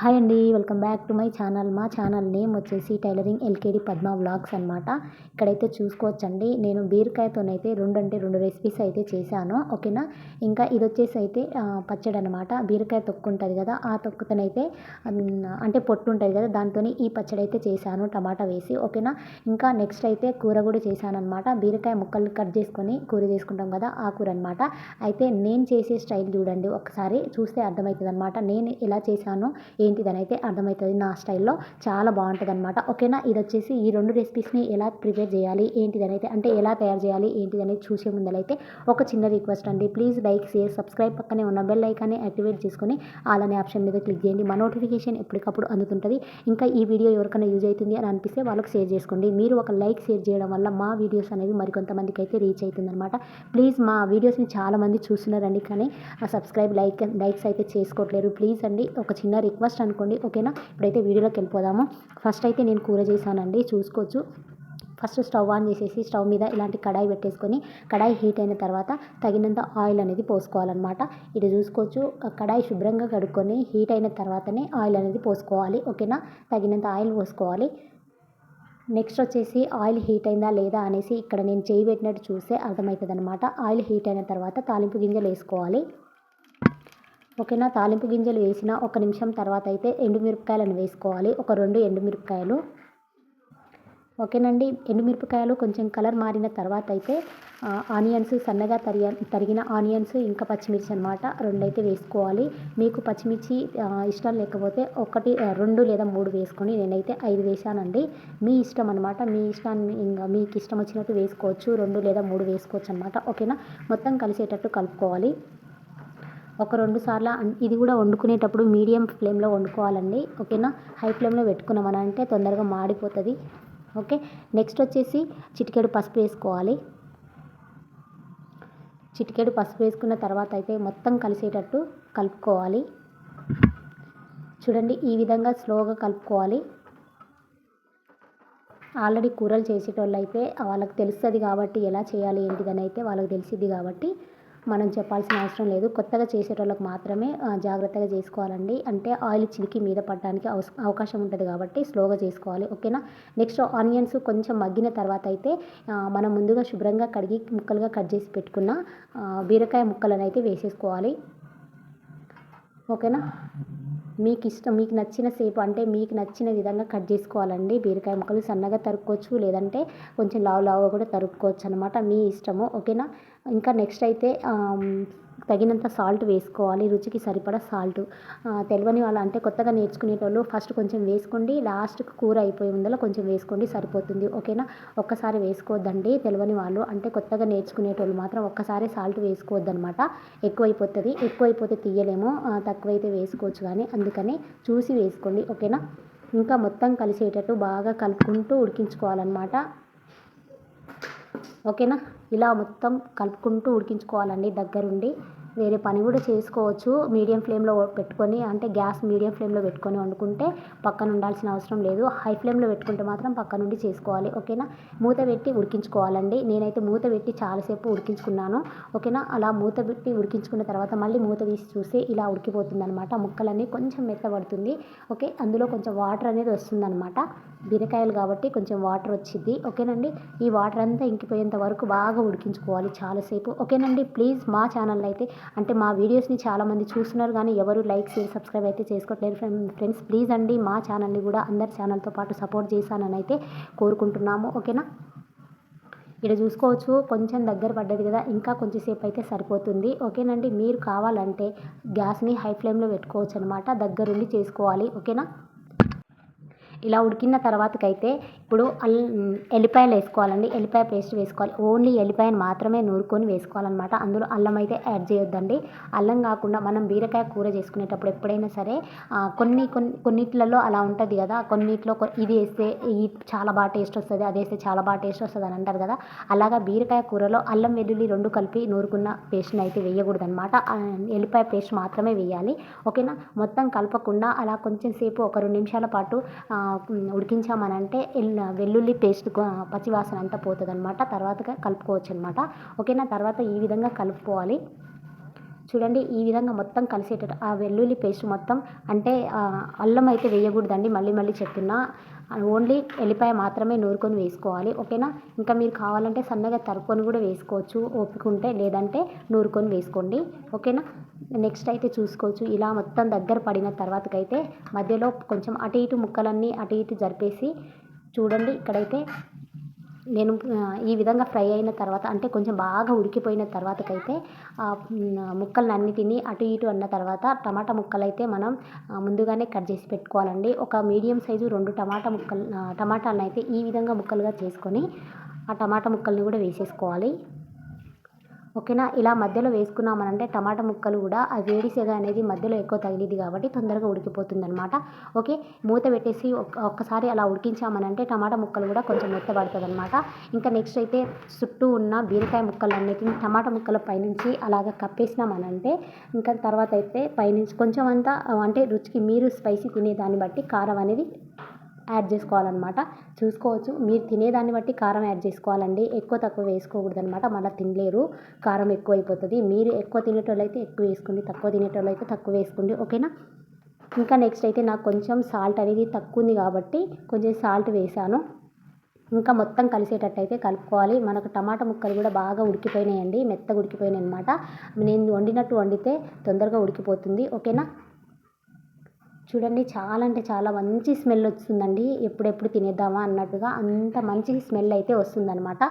Hi అండి welcome back to my channel మా channel name వచ్చేసి టైలరింగ్ ఎల్కేడి పద్మ వ్లాగ్స్ అనమాట ఇక్కడైతే చూసుకోవచ్చండి. నేను బీరకాయతోనైతే రెండు అంటే రెండు రెసిపీస్ అయితే చేశాను. ఓకేనా? ఇంకా ఇది వచ్చేసి అయితే పచ్చడి అనమాట బీరకాయ తొక్కు ఉంటుంది కదా ఆ తొక్కుతోనైతే అంటే పొట్టు ఉంటుంది కదా దాంతో ఈ పచ్చడి అయితే చేశాను టమాటా వేసి. ఓకేనా? ఇంకా నెక్స్ట్ అయితే కూర కూడా చేశాను అనమాట బీరకాయ ముక్కలు కట్ చేసుకొని కూర చేసుకుంటాం కదా ఆ కూర అనమాట అయితే నేను చేసే స్టైల్ చూడండి ఒకసారి చూస్తే అర్థమవుతుంది అనమాట నేను ఎలా చేశాను ఏంటిదని అయితే అర్థమవుతుంది. నా స్టైల్లో చాలా బాగుంటుంది అనమాట ఓకేనా? ఇది వచ్చేసి ఈ రెండు రెసిపీస్ని ఎలా ప్రిపేర్ చేయాలి? ఏంటిదని అయితే అంటే ఎలా తయారు చేయాలి? ఏంటిది అనేది చూసే ముందలైతే ఒక చిన్న రిక్వెస్ట్ అండి. ప్లీజ్ లైక్ షేర్ సబ్స్క్రైబ్ పక్కనే ఉన్న బెల్ ఐకాన్ని యాక్టివేట్ చేసుకొని అలానే ఆప్షన్ మీద క్లిక్ చేయండి. మా నోటిఫికేషన్ ఎప్పటికప్పుడు అందుతుంటుంది. ఇంకా ఈ వీడియో ఎవరికైనా యూజ్ అవుతుంది అని అనిపిస్తే వాళ్ళకి షేర్ చేసుకోండి. మీరు ఒక లైక్ షేర్ చేయడం వల్ల మా వీడియోస్ అనేవి మరికొంతమందికి అయితే రీచ్ అవుతుందన్నమాట. ప్లీజ్ మా వీడియోస్ని చాలామంది చూస్తున్నారండి కానీ సబ్స్క్రైబ్ లైక్ లైక్స్ అయితే చేసుకోవట్లేరు. ప్లీజ్ అండి ఒక చిన్న రిక్వెస్ట్ ఫస్ట్ అనుకోండి ఓకేనా? ఇప్పుడైతే వీడియోలోకి వెళ్ళిపోదాము. ఫస్ట్ అయితే నేను కూర చేశానండి చూసుకోవచ్చు. ఫస్ట్ స్టవ్ ఆన్ చేసేసి స్టవ్ మీద ఇలాంటి కడాయి పెట్టేసుకొని కడాయి హీట్ అయిన తర్వాత తగినంత ఆయిల్ అనేది పోసుకోవాలన్నమాట. ఇది చూసుకోవచ్చు. కడాయి శుభ్రంగా కడుక్కొని హీట్ అయిన తర్వాతనే ఆయిల్ అనేది పోసుకోవాలి ఓకేనా? తగినంత ఆయిల్ పోసుకోవాలి. నెక్స్ట్ వచ్చేసి ఆయిల్ హీట్ అయిందా లేదా అనేసి ఇక్కడ నేను చేయి పెట్టినట్టు చూస్తే అర్థమవుతుంది అనమాట ఆయిల్ హీట్ అయిన తర్వాత తాలింపు గింజలు వేసుకోవాలి. ఓకేనా? తాలింపు గింజలు వేసిన ఒక నిమిషం తర్వాత అయితే ఎండుమిరపకాయలను వేసుకోవాలి. ఒక రెండు ఎండుమిరపకాయలు. ఓకేనండి? ఎండుమిరపకాయలు కొంచెం కలర్ మారిన తర్వాత అయితే ఆనియన్స్ సన్నగా తరిగి తరిగిన ఆనియన్స్ ఇంకా పచ్చిమిర్చి అనమాట రెండైతే వేసుకోవాలి. మీకు పచ్చిమిర్చి ఇష్టం లేకపోతే ఒకటి రెండు లేదా మూడు వేసుకొని నేనైతే ఐదు వేసానండి మీ ఇష్టం అనమాట మీ ఇష్టాన్ని ఇంకా మీకు ఇష్టం వచ్చినట్టు వేసుకోవచ్చు. రెండు లేదా మూడు వేసుకోవచ్చు అనమాట ఓకేనా? మొత్తం కలిసేటట్టు కలుపుకోవాలి. ఒక రెండు సార్లు ఇది కూడా వండుకునేటప్పుడు మీడియం ఫ్లేమ్లో వండుకోవాలండి ఓకేనా? హై ఫ్లేమ్లో పెట్టుకున్నామని అంటే తొందరగా మాడిపోతుంది ఓకే? నెక్స్ట్ వచ్చేసి చిటికెడు పసుపు వేసుకోవాలి. చిటికెడు పసుపు వేసుకున్న తర్వాత అయితే మొత్తం కలిసేటట్టు కలుపుకోవాలి. చూడండి ఈ విధంగా స్లోగా కలుపుకోవాలి. ఆల్రెడీ కూరలు చేసేటోళ్ళు అయితే వాళ్ళకి తెలుస్తుంది కాబట్టి ఎలా చేయాలి ఏంటిదని అయితే వాళ్ళకి తెలిసిద్ది కాబట్టి మనం చెప్పాల్సిన అవసరం లేదు. కొత్తగా చేసేటోళ్ళకి మాత్రమే జాగ్రత్తగా చేసుకోవాలండి. అంటే ఆయిల్ చిలికి మీద పడడానికి అవకాశం ఉంటుంది కాబట్టి స్లోగా చేసుకోవాలి. ఓకేనా? నెక్స్ట్ ఆనియన్స్ కొంచెం మగ్గిన తర్వాత అయితే మనం ముందుగా శుభ్రంగా కడిగి ముక్కలుగా కట్ చేసి పెట్టుకున్న బీరకాయ ముక్కలను అయితే వేసేసుకోవాలి. ఓకేనా? మీకు ఇష్టం మీకు నచ్చిన సేపు అంటే మీకు నచ్చిన విధంగా కట్ చేసుకోవాలండి బీరకాయ ముక్కలు. సన్నగా తరుక్కోవచ్చు లేదంటే కొంచెం లావు లావుగా కూడా తరుక్కోవచ్చు అనమాట మీ ఇష్టము. ఓకేనా? ఇంకా నెక్స్ట్ అయితే తగినంత సాల్ట్ వేసుకోవాలి రుచికి సరిపడా సాల్ట్. తెలియని వాళ్ళు అంటే కొత్తగా నేర్చుకునేటోళ్ళు ఫస్ట్ కొంచెం వేసుకోండి లాస్ట్కి కూర అయిపోయే ముందర కొంచెం వేసుకోండి సరిపోతుంది. ఓకేనా? ఒక్కసారి వేసుకోవద్దండి తెలియని వాళ్ళు అంటే కొత్తగా నేర్చుకునేటోళ్ళు మాత్రం ఒక్కసారి సాల్ట్ వేసుకోవద్దనమాట ఎక్కువైపోతుంది. ఎక్కువైపోతే తీయలేము. తక్కువైతే వేసుకోవచ్చు కానీ అందుకని చూసి వేసుకోండి. ఓకేనా? ఇంకా మొత్తం కలిసేటట్టు బాగా కలుపుకుంటూ ఉడికించుకోవాలన్నమాట. ఓకేనా? ఇలా మొత్తం కలుపుకుంటూ ఉడికించుకోవాలండి దగ్గరుండి. వేరే పని కూడా చేసుకోవచ్చు. మీడియం ఫ్లేమ్లో పెట్టుకొని అంటే గ్యాస్ మీడియం ఫ్లేమ్లో పెట్టుకొని వండుకుంటే పక్కన ఉండాల్సిన అవసరం లేదు. హై ఫ్లేమ్లో పెట్టుకుంటే మాత్రం పక్క నుండి చేసుకోవాలి. ఓకేనా? మూత పెట్టి ఉడికించుకోవాలండి. నేనైతే మూత పెట్టి చాలాసేపు ఉడికించుకున్నాను. ఓకేనా? అలా మూత పెట్టి ఉడికించుకున్న తర్వాత మళ్ళీ మూత తీసి చూస్తే ఇలా ఉడికిపోతుంది అనమాట ముక్కలన్నీ కొంచెం మెత్తబడుతుంది. ఓకే? అందులో కొంచెం వాటర్ అనేది వస్తుందన్నమాట. బీరకాయలు కాబట్టి కొంచెం వాటర్ వచ్చింది ఓకేనండి? ఈ వాటర్ అంతా ఇంకిపోయేంత వరకు బాగా ఉడికించుకోవాలి. చాలాసేపు ఓకేనండి? ప్లీజ్ మా ఛానల్ అయితే అంటే మా వీడియోస్ని చాలామంది చూస్తున్నారు కానీ ఎవరు లైక్ షేర్ సబ్స్క్రైబ్ అయితే చేసుకోవట్లేదు. ఫ్రెండ్స్ ప్లీజ్ అండి మా ఛానల్ని కూడా అందరి ఛానల్తో పాటు సపోర్ట్ చేశానని అయితే కోరుకుంటున్నాము. ఓకేనా? ఇక్కడ చూసుకోవచ్చు కొంచెం దగ్గర పడ్డది కదా ఇంకా కొంచెంసేపు అయితే సరిపోతుంది. ఓకేనండి మీరు కావాలంటే గ్యాస్ని హై ఫ్లేమ్లో పెట్టుకోవచ్చు అనమాట దగ్గరుండి చేసుకోవాలి. ఓకేనా? ఇలా ఉడికిన తర్వాతకైతే ఇప్పుడు అల్ ఎల్లిపాయలు వేసుకోవాలండి. ఎల్లిపాయ పేస్ట్ వేసుకోవాలి. ఓన్లీ ఎల్లిపాయను మాత్రమే నూరుకొని వేసుకోవాలన్నమాట. అందులో అల్లం అయితే యాడ్ చేయొద్దండి. అల్లం కాకుండా మనం బీరకాయ కూర చేసుకునేటప్పుడు ఎప్పుడైనా సరే కొన్ని కొన్ని కొన్నిట్లలో అలా ఉంటుంది కదా. కొన్నిట్లో ఇది వేస్తే ఇది చాలా బాగా టేస్ట్ వస్తుంది అది వేస్తే చాలా బాగా టేస్ట్ వస్తుంది అని అంటారు కదా. అలాగా బీరకాయ కూరలో అల్లం వెల్లుల్లి రెండు కలిపి నూరుకున్న పేస్ట్ని అయితే వేయకూడదు అనమాట ఎల్లిపాయ పేస్ట్ మాత్రమే వేయాలి. ఓకేనా? మొత్తం కలపకుండా అలా కొంచెం సేపు ఒక రెండు నిమిషాల పాటు ఉడికించామనంటే వెల్లుల్లి పేస్ట్ పచ్చివాసన అంతా పోతుంది అనమాట తర్వాత కలుపుకోవచ్చు అనమాట ఓకేనా? తర్వాత ఈ విధంగా కలుపుకోవాలి. చూడండి ఈ విధంగా మొత్తం కలిసేటట్టు ఆ వెల్లుల్లి పేస్ట్ మొత్తం అంటే అల్లం అయితే వేయకూడదండి. మళ్ళీ మళ్ళీ చెప్తున్నా. ఓన్లీ ఎల్లిపాయ మాత్రమే నూరుకొని వేసుకోవాలి ఓకేనా? ఇంకా మీరు కావాలంటే సన్నగా తరుక్కొని కూడా వేసుకోవచ్చు ఓపిక ఉంటే లేదంటే నూరుకొని వేసుకోండి ఓకేనా? నెక్స్ట్ అయితే చూసుకోవచ్చు ఇలా మొత్తం దగ్గర పడిన తర్వాతకైతే మధ్యలో కొంచెం అటు ఇటు ముక్కలన్నీ అటు ఇటు జరిపేసి చూడండి ఇక్కడైతే నేను ఈ విధంగా ఫ్రై అయిన తర్వాత అంటే కొంచెం బాగా ఉడికిపోయిన తర్వాతకైతే ముక్కలన్నిటినీ అటు ఇటు అన్న తర్వాత టమాటా ముక్కలైతే మనం ముందుగానే కట్ చేసి పెట్టుకోవాలండి. ఒక మీడియం సైజు రెండు టమాటా ముక్కలు టమాటాలను అయితే ఈ విధంగా ముక్కలుగా చేసుకొని ఆ టమాటా ముక్కల్ని కూడా వేసేసుకోవాలి. ఓకేనా? ఇలా మధ్యలో వేసుకున్నామనంటే టమాటా ముక్కలు కూడా ఆ వేడి సెగ అనేది మధ్యలో ఎక్కువ తగిలింది కాబట్టి తొందరగా ఉడికిపోతుంది అనమాట ఓకే? మూత పెట్టేసి ఒక్కసారి అలా ఉడికించామనంటే టమాటా ముక్కలు కూడా కొంచెం మెత్తబడుతుంది అనమాట ఇంకా నెక్స్ట్ అయితే చుట్టూ ఉన్న బీరకాయ ముక్కలన్నిటిని టమాటా ముక్కల పైనుంచి అలాగ కప్పేసినామనంటే ఇంకా తర్వాత అయితే పైనుంచి కొంచెం అంతా అంటే రుచికి మీరు స్పైసీ తినేదాన్ని బట్టి కారం అనేది యాడ్ చేసుకోవాలన్నమాట. చూసుకోవచ్చు. మీరు తినేదాన్ని బట్టి కారం యాడ్ చేసుకోవాలండి. ఎక్కువ తక్కువ వేసుకోకూడదు అనమాట మళ్ళీ తినలేరు. కారం ఎక్కువ అయిపోతుంది మీరు ఎక్కువ తినేటోళ్ళు అయితే ఎక్కువ వేసుకోండి. తక్కువ తినేటోళ్ళు అయితే తక్కువ వేసుకోండి. ఓకేనా? ఇంకా నెక్స్ట్ అయితే నాకు కొంచెం సాల్ట్ అనేది తక్కువ ఉంది కాబట్టి కొంచెం సాల్ట్ వేసాను. ఇంకా మొత్తం కలిసేటట్టు అయితే కలుపుకోవాలి. మనకు టమాటా ముక్కలు కూడా బాగా ఉడికిపోయినాయండి. మెత్తగా ఉడికిపోయినాయి అనమాట నేను వండినట్టు వండితే తొందరగా ఉడికిపోతుంది. ఓకేనా? చూడండి చాలా అంటే చాలా మంచి స్మెల్ వస్తుందండి. ఎప్పుడెప్పుడు తినేద్దామా అన్నట్టుగా అంత మంచి స్మెల్ అయితే వస్తుందన్నమాట.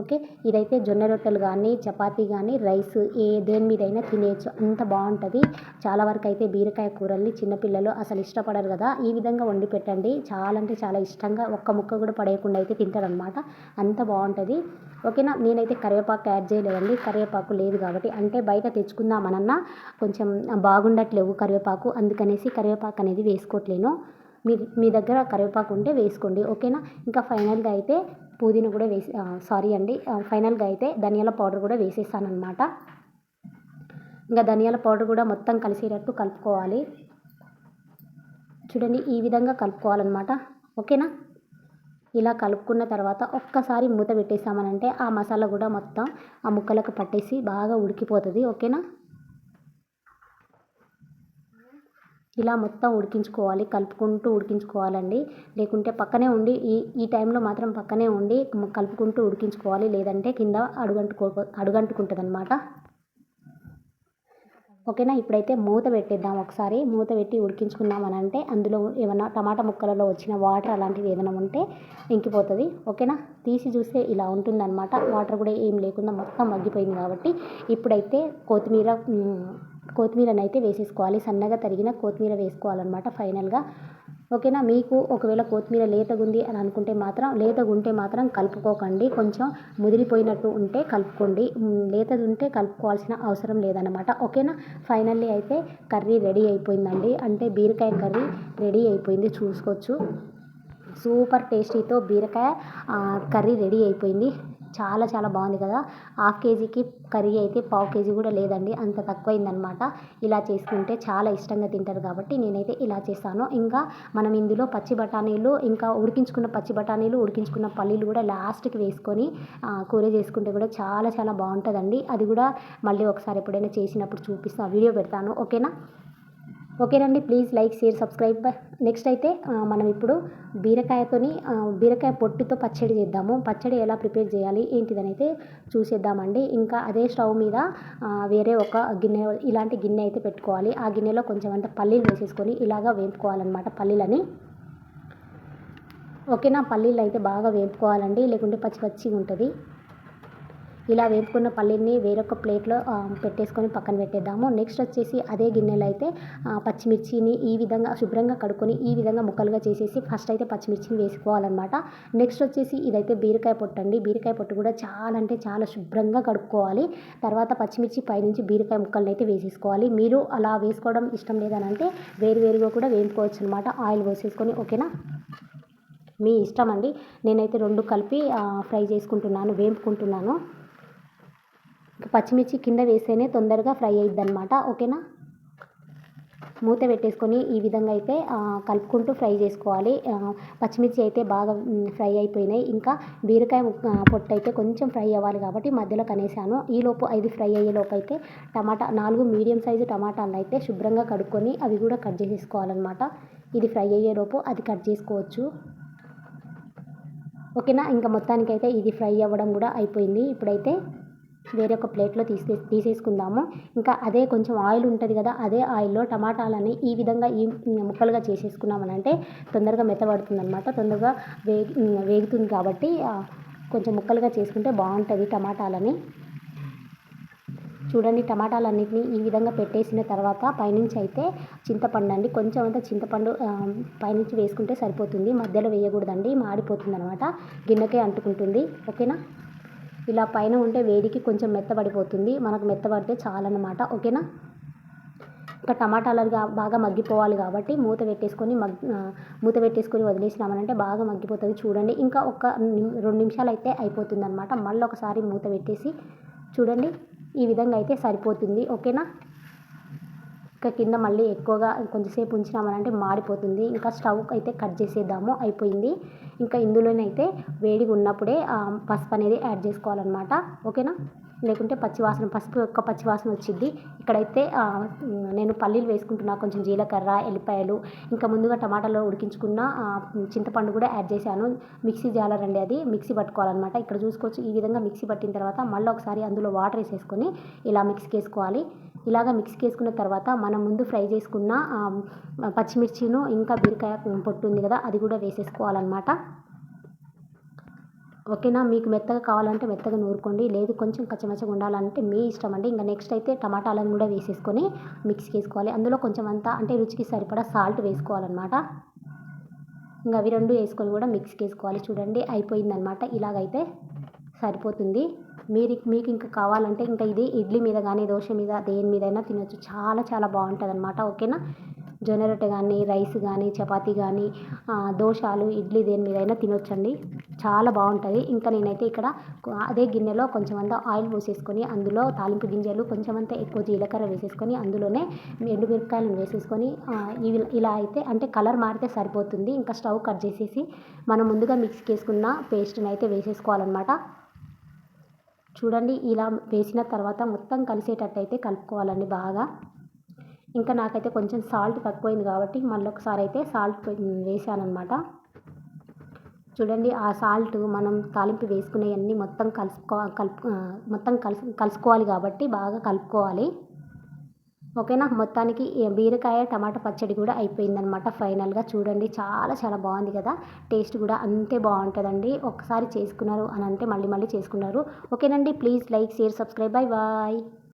ఓకే? ఇదైతే జొన్న రొట్టెలు కానీ చపాతీ కానీ రైస్ ఏ దేని మీదైనా తినేయచ్చు. అంత బాగుంటుంది. చాలా వరకు అయితే బీరకాయ కూరల్ని చిన్నపిల్లలు అసలు ఇష్టపడరు కదా. ఈ విధంగా వండి పెట్టండి. చాలా అంటే చాలా ఇష్టంగా ఒక్క ముక్క కూడా పడేయకుండా అయితే తింటారనమాట అంత బాగుంటుంది. ఓకేనా? నేనైతే కరివేపాకు యాడ్ చేయలేదండి. కరివేపాకు లేదు కాబట్టి. అంటే బయట తెచ్చుకుందామనన్నా కొంచెం బాగుండట్లేవు కరివేపాకు. అందుకనేసి కరివేపాకు అనేది వేసుకోవట్లేను. మీ మీ దగ్గర కరివేపాకు ఉంటే వేసుకోండి. ఓకేనా? ఇంకా ఫైనల్గా అయితే పుదీనా కూడా వేసి సారీ అండి. ఫైనల్గా అయితే ధనియాల పౌడర్ కూడా వేసేసాను అనమాట ఇంకా ధనియాల పౌడర్ కూడా మొత్తం కలిసేటట్టు కలుపుకోవాలి. చూడండి ఈ విధంగా కలుపుకోవాలన్నమాట. ఓకేనా? ఇలా కలుపుకున్న తర్వాత ఒక్కసారి మూత పెట్టేసామనంటే ఆ మసాలా కూడా మొత్తం ఆ ముక్కలకు పట్టేసి బాగా ఉడికిపోతుంది. ఓకేనా? ఇలా మొత్తం ఉడికించుకోవాలి కలుపుకుంటూ ఉడికించుకోవాలండి. లేకుంటే పక్కనే ఉండి ఈ ఈ టైంలో మాత్రం పక్కనే ఉండి కలుపుకుంటూ ఉడికించుకోవాలి. లేదంటే కింద అడుగంటుకో అడుగంటుకుంటుంది అనమాట ఓకేనా? ఇప్పుడైతే మూత పెట్టేద్దాం ఒకసారి. మూత పెట్టి ఉడికించుకున్నాం అని అంటే అందులో ఏమైనా టమాటా ముక్కలలో వచ్చిన వాటర్ అలాంటివి ఏదైనా ఉంటే ఇంకిపోతుంది. ఓకేనా? తీసి చూస్తే ఇలా ఉంటుందన్నమాట. వాటర్ కూడా ఏం లేకుండా మొత్తం మగ్గిపోయింది కాబట్టి ఇప్పుడైతే కొత్తిమీర కొత్తిమీరని అయితే వేసేసుకోవాలి. సన్నగా తరిగిన కొత్తిమీర వేసుకోవాలన్నమాట ఫైనల్గా. ఓకేనా? మీకు ఒకవేళ కొత్తిమీర లేతగా ఉంది అని అనుకుంటే మాత్రం లేతగా ఉంటే మాత్రం కలుపుకోకండి. కొంచెం ముదిరిపోయినట్టు ఉంటే కలుపుకోండి. లేతది ఉంటే కలుపుకోవాల్సిన అవసరం లేదనమాట ఓకేనా? ఫైనల్లీ అయితే కర్రీ రెడీ అయిపోయిందండి. అంటే బీరకాయ కర్రీ రెడీ అయిపోయింది. చూసుకోవచ్చు. సూపర్ టేస్టీతో బీరకాయ కర్రీ రెడీ అయిపోయింది. చాలా చాలా బాగుంది కదా. హాఫ్ కేజీకి కర్రీ అయితే పావు కేజీ కూడా లేదండి. అంత తక్కువైందనమాట ఇలా చేసుకుంటే చాలా ఇష్టంగా తింటారు కాబట్టి నేనైతే ఇలా చేస్తాను ఇంకా మనం ఇందులో పచ్చి బఠానీలు ఇంకా ఉడికించుకున్న పచ్చి బఠానీలు ఉడికించుకున్న పల్లీలు కూడా లాస్ట్కి వేసుకొని కూర చేసుకుంటే కూడా చాలా చాలా బాగుంటుందండి. అది కూడా మళ్ళీ ఒకసారి ఎప్పుడైనా చేసినప్పుడు చూపిస్తాను వీడియో పెడతాను. ఓకేనా? ఓకేనండి please like share subscribe. Next అయితే మనం ఇప్పుడు బీరకాయతోని బీరకాయ పొట్టుతో పచ్చడి చేద్దాము. పచ్చడి ఎలా ప్రిపేర్ చేయాలి ఏంటిదనైతే అయితే చూసేద్దామండి. ఇంకా అదే స్టవ్ మీద వేరే ఒక గిన్నె ఇలాంటి గిన్నె అయితే పెట్టుకోవాలి. ఆ గిన్నెలో కొంచెం అంత పల్లీలు వేసేసుకొని ఇలాగా వేపుకోవాలన్నమాట పల్లీలని. ఓకేనా? పల్లీలు అయితే బాగా వేపుకోవాలండి లేకుంటే పచ్చి పచ్చిగా ఉంటుంది ఇలా వేపుకున్న పల్లీని వేరొక ప్లేట్లో పెట్టేసుకొని పక్కన పెట్టేద్దాము. నెక్స్ట్ వచ్చేసి అదే గిన్నెలో అయితే పచ్చిమిర్చిని ఈ విధంగా శుభ్రంగా కడుక్కొని ఈ విధంగా ముక్కలుగా చేసేసి ఫస్ట్ అయితే పచ్చిమిర్చిని వేసుకోవాలన్నమాట. నెక్స్ట్ వచ్చేసి ఇదైతే బీరకాయ పొట్టు అండి. బీరకాయ పొట్టు కూడా చాలా అంటే చాలా శుభ్రంగా కడుక్కోవాలి. తర్వాత పచ్చిమిర్చి పైనుంచి బీరకాయ ముక్కలను అయితే వేసేసుకోవాలి. మీరు అలా వేసుకోవడం ఇష్టం లేదని అంటే వేరు వేరుగా కూడా వేపుకోవచ్చు అనమాట ఆయిల్ పోసేసుకొని ఓకేనా? మీ ఇష్టం అండి. నేనైతే రెండు కలిపి ఫ్రై చేసుకుంటున్నాను వేపుకుంటున్నాను. పచ్చిమిర్చి కింద వేస్తేనే తొందరగా ఫ్రై అయిద్ది అనమాట ఓకేనా? మూత పెట్టేసుకొని ఈ విధంగా అయితే కలుపుకుంటూ ఫ్రై చేసుకోవాలి. పచ్చిమిర్చి అయితే బాగా ఫ్రై అయిపోయినాయి. ఇంకా బీరకాయ పొట్టు అయితే కొంచెం ఫ్రై అవ్వాలి కాబట్టి మధ్యలో కనేసాను. ఈలోపు ఐదు ఫ్రై అయ్యే లోపు అయితే టమాటా నాలుగు మీడియం సైజు టమాటాలను అయితే శుభ్రంగా కడుక్కొని అవి కూడా కట్ చేసేసుకోవాలన్నమాట. ఇది ఫ్రై అయ్యేలోపు అది కట్ చేసుకోవచ్చు. ఓకేనా? ఇంకా మొత్తానికైతే ఇది ఫ్రై అవ్వడం కూడా అయిపోయింది. ఇప్పుడైతే వేరే ఒక ప్లేట్లో తీసే తీసేసుకుందాము. ఇంకా అదే కొంచెం ఆయిల్ ఉంటుంది కదా అదే ఆయిల్లో టమాటాలని ఈ విధంగా ఈ ముక్కలుగా చేసేసుకున్నామనంటే తొందరగా మెత్తబడుతుంది అనమాట తొందరగా వేగి వేగుతుంది కాబట్టి కొంచెం ముక్కలుగా చేసుకుంటే బాగుంటుంది టమాటాలని. చూడండి టమాటాలన్నింటినీ ఈ విధంగా పెట్టేసిన తర్వాత పైనుంచి అయితే చింతపండు అండి. కొంచెం అంతా చింతపండు పైనుంచి వేసుకుంటే సరిపోతుంది. మధ్యలో వేయకూడదండి మాడిపోతుంది అనమాట గిన్నెకే అంటుకుంటుంది. ఓకేనా? ఇలా పైన ఉంటే వేడికి కొంచెం మెత్తబడిపోతుంది. మనకు మెత్తబడితే చాలన్నమాట. ఓకేనా? ఇంకా టమాటాలు బాగా మగ్గిపోవాలి కాబట్టి మూత పెట్టేసుకొని మగ్ మూత పెట్టేసుకొని వదిలేసినామనంటే బాగా మగ్గిపోతుంది చూడండి. ఇంకా ఒక రెండు నిమిషాలు అయితే అయిపోతుంది అనమాట మళ్ళీ ఒకసారి మూత పెట్టేసి చూడండి. ఈ విధంగా అయితే సరిపోతుంది. ఓకేనా? ఇంకా కింద మళ్ళీ ఎక్కువగా కొంచెంసేపు ఉంచినామనంటే మాడిపోతుంది. ఇంకా స్టవ్ అయితే కట్ చేసేద్దాము. అయిపోయింది. ఇంకా ఇందులోనైతే వేడిగా ఉన్నప్పుడే పసుపు అనేది యాడ్ చేసుకోవాలన్నమాట. ఓకేనా? లేకుంటే పచ్చివాసన పసుపు యొక్క పచ్చివాసన వచ్చింది ఇక్కడైతే నేను పల్లీలు వేసుకుంటున్నా. కొంచెం జీలకర్ర ఎల్లిపాయలు ఇంకా ముందుగా టమాటాలో ఉడికించుకున్న చింతపండు కూడా యాడ్ చేశాను. మిక్సీ జాలర్ అండి అది. మిక్సీ పట్టుకోవాలన్నమాట. ఇక్కడ చూసుకోవచ్చు. ఈ విధంగా మిక్సీ పట్టిన తర్వాత మళ్ళీ ఒకసారి అందులో వాటర్ వేసేసుకొని ఇలా మిక్సీకి వేసుకోవాలి. ఇలాగ మిక్సీకి వేసుకున్న తర్వాత మనం ముందు ఫ్రై చేసుకున్న పచ్చిమిర్చిను ఇంకా బీరకాయ పొట్టు ఉంది కదా అది కూడా వేసేసుకోవాలన్నమాట. ఓకేనా? మీకు మెత్తగా కావాలంటే మెత్తగా నూరుకోండి. లేదు కొంచెం కచ్చమచ్చగా ఉండాలంటే మీ ఇష్టం అండి. ఇంకా నెక్స్ట్ అయితే టమాటాలను కూడా వేసేసుకొని మిక్స్కి వేసుకోవాలి అందులో కొంచెం అంతా అంటే రుచికి సరిపడా సాల్ట్ వేసుకోవాలన్నమాట. ఇంకా అవి రెండు వేసుకొని కూడా మిక్స్కి వేసుకోవాలి చూడండి అయిపోయిందనమాట ఇలాగైతే సరిపోతుంది. మీరు మీకు ఇంకా కావాలంటే ఇంకా ఇది ఇడ్లీ మీద కానీ దోశ మీద దేని మీదైనా తినొచ్చు. చాలా చాలా బాగుంటుంది అనమాట ఓకేనా? జొన్న రొట్టె కానీ రైస్ కానీ చపాతీ కానీ దోశలు ఇడ్లీ దేని మీదైనా తినొచ్చండి. చాలా బాగుంటుంది. ఇంకా నేనైతే ఇక్కడ అదే గిన్నెలో కొంచెం అంతా ఆయిల్ పోసేసుకొని అందులో తాలింపు గింజలు కొంచెం అంతా ఎక్కువ జీలకర్ర వేసేసుకొని అందులోనే ఎండుమిరపకాయలను వేసేసుకొని ఇలా అయితే అంటే కలర్ మారితే సరిపోతుంది. ఇంకా స్టవ్ కట్ చేసేసి మనం ముందుగా మిక్స్ చేసుకున్న పేస్ట్ని అయితే వేసేసుకోవాలన్నమాట. చూడండి ఇలా వేసిన తర్వాత మొత్తం కలిసేటట్టయితే కలుపుకోవాలండి బాగా. ఇంకా నాకైతే కొంచెం సాల్ట్ తక్కువైంది కాబట్టి మళ్ళీ ఒకసారి అయితే సాల్ట్ వేసాను అనమాట చూడండి ఆ సాల్ట్ మనం తాలింపు వేసుకునేవన్నీ మొత్తం కలుసుకో కలుపు మొత్తం కలుసు కలుసుకోవాలి కాబట్టి బాగా కలుపుకోవాలి. ఓకేనా? మొత్తానికి బీరకాయ టమాటా పచ్చడి కూడా అయిపోయిందనమాట ఫైనల్గా. చూడండి చాలా చాలా బాగుంది కదా? టేస్ట్ కూడా అంతే బాగుంటుందండి. ఒకసారి చేసుకున్నారు అని అంటే మళ్ళీ మళ్ళీ చేసుకున్నారు. ఓకేనండి please like share subscribe. Bye bye.